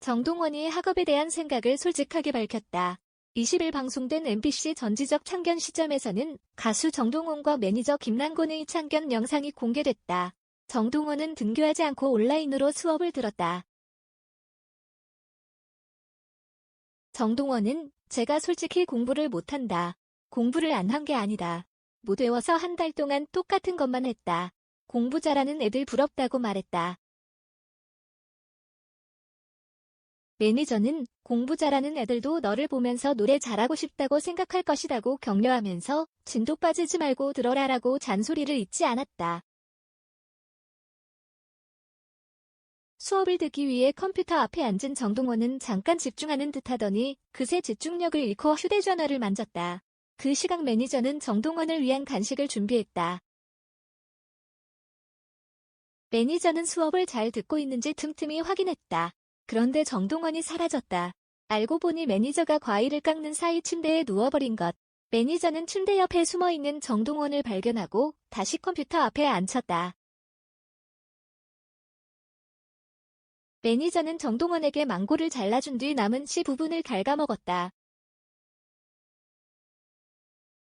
정동원이 학업에 대한 생각을 솔직하게 밝혔다. 20일 방송된 MBC 전지적 참견 시점에서는 가수 정동원과 매니저 김남곤의 참견 영상이 공개됐다. 정동원은 등교하지 않고 온라인으로 수업을 들었다. 정동원은 제가 솔직히 공부를 못한다. 공부를 안 한 게 아니다. 못 외워서 한 달 동안 똑같은 것만 했다. 공부 잘하는 애들 부럽다고 말했다. 매니저는 공부 잘하는 애들도 너를 보면서 노래 잘하고 싶다고 생각할 것이라고 격려하면서 진도 빠지지 말고 들어라라고 잔소리를 잊지 않았다. 수업을 듣기 위해 컴퓨터 앞에 앉은 정동원은 잠깐 집중하는 듯 하더니 그새 집중력을 잃고 휴대전화를 만졌다. 그 시각 매니저는 정동원을 위한 간식을 준비했다. 매니저는 수업을 잘 듣고 있는지 틈틈이 확인했다. 그런데 정동원이 사라졌다. 알고 보니 매니저가 과일을 깎는 사이 침대에 누워버린 것. 매니저는 침대 옆에 숨어있는 정동원을 발견하고 다시 컴퓨터 앞에 앉혔다. 매니저는 정동원에게 망고를 잘라준 뒤 남은 씨 부분을 갉아먹었다.